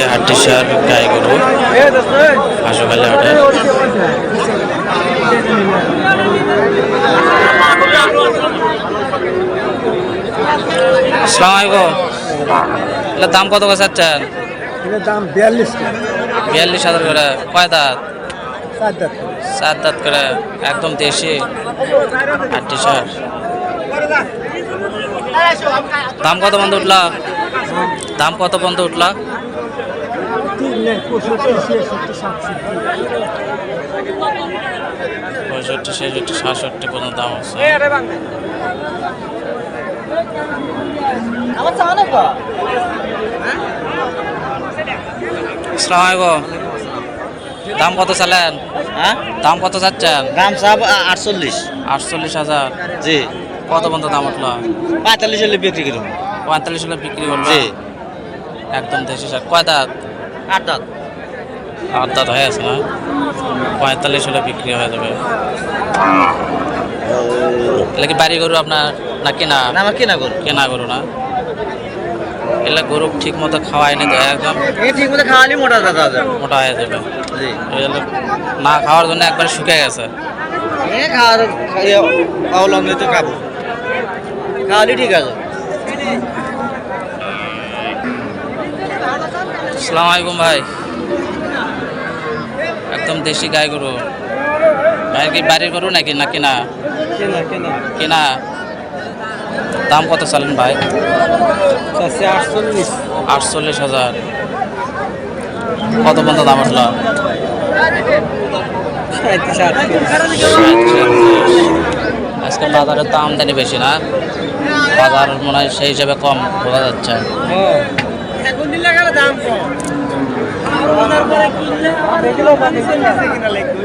দেশি হাড্ডিসার গাই গরু আসসালামু এটার দাম কত করে চাচ্ছেন? দাম বিয়াল্লিশ বিয়াল্লিশ হাজার করে। কয় দাঁত? চার দাঁত। করে একদম দেশি হাড্ডিসার দাম কত বন্ধ উঠলা? দাম কত বন্ধ উঠলা? পঁয়ষট্টি ছেষট্টি সাতষট্টি। পঁয়ষট্টি ছেষট্টি সাতষট্টি পর্যন্ত দাম আছে। দাম কত চালেন? হ্যাঁ? দাম কত চাচ্ছেন? দাম সব আটচল্লিশ। আটচল্লিশ হাজার। জি। কত পর্যন্ত দাম উঠল? পঁয়তাল্লিশ হলে বিক্রি করুন। পঁয়তাল্লিশ হলে বিক্রি করল জি। একদম দেশি শাক। কয় দাঁত? আট দাঁত। আট দাঁত হয়ে আছে না? পঁয়তাল্লিশ হলে বিক্রি হয়ে যাবে। এগুলা কি বাড়ি গরু আপনার না কেনা? না আমার কেনা করুন কেনা গরু না? এগুলা গরু ঠিক মতো খাওয়াই নি একদম ঠিক মতো খাওয়ালি মোটা দাদা মোটা হয়ে যাবে। না খাওয়ার জন্য একবার শুকিয়ে গেছে। খাওয়ার অবলম্বনে তো খাব। খাওয়ালি ঠিক আছে। আসসালামু আলাইকুম ভাই। একদম দেশি গাই গরু। ভাই কি বাড়ির গরু নাকি না কেনা? কেনা দাম কত চালেন ভাই? আটচল্লিশ। আটচল্লিশ হাজার। কত পর্যন্ত দাম আসলো? আজকে বাজারের তো আমদানি বেশি না। বাজার মনে হয় সেই হিসাবে কম বোঝা যাচ্ছে। দাম কম দেখলেও মানে কিনা লাগবে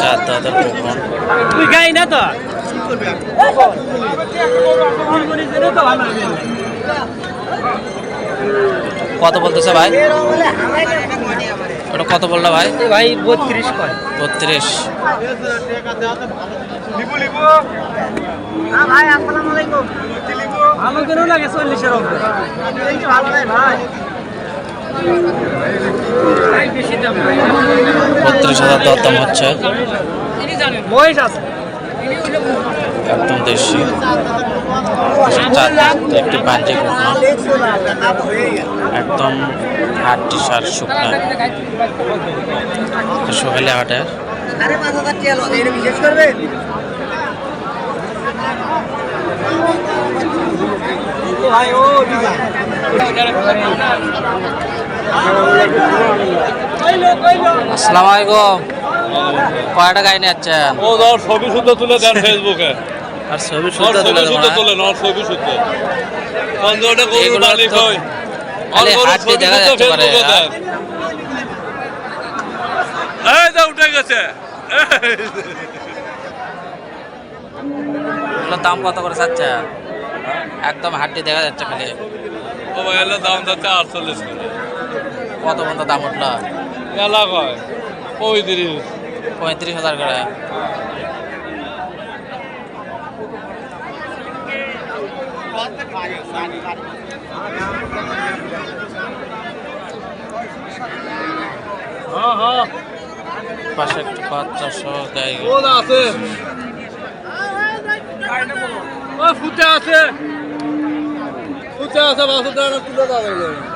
চার দাঁতের তুই গাই না তো। কত বলতেছে ভাই? ওটা কত বলল ভাই? ভাই বত্রিশ কয়। বত্রিশ। ভালো কেন লাগে চল্লিশের ভালো নাই ভাই। বত্রিশ হাজার দরদাম হচ্ছে। একদম দেশি। একটি কুপন একদম হাড্ডি সার শুকনা। সকালে হাটের। ভাই ও আসসালামু আলাইকুম। কয়টা গাই নিয়ে যাচ্ছেন? ও ধর ছবি শুদ্ধ তুলে দেন ফেসবুকে আর ছবি শুদ্ধ তুলে ছবি দেবো না। তুলে ছবি শুদ্ধ। এগুলো মালিক হয়। খালি হাত দিয়ে দেখা যাচ্ছে পারে? দেন এই যা উঠে গেছে। এগুলোর দাম কত করে চাচ্ছেন? একদম হাড্ডি দেখা যাচ্ছে খালি। ও ভাই এলে দাম যাচ্ছে আটচল্লিশ করে। কত পর্যন্ত দাম উঠল? মেলা কয়? পঁয়ত্রিশ। পঁয়ত্রিশ হাজার করে। পাশে একটি বাচ্চা সহ গাই আছে। ফুটে আছে। ফুটে আছে বাসুটা তুলে দাও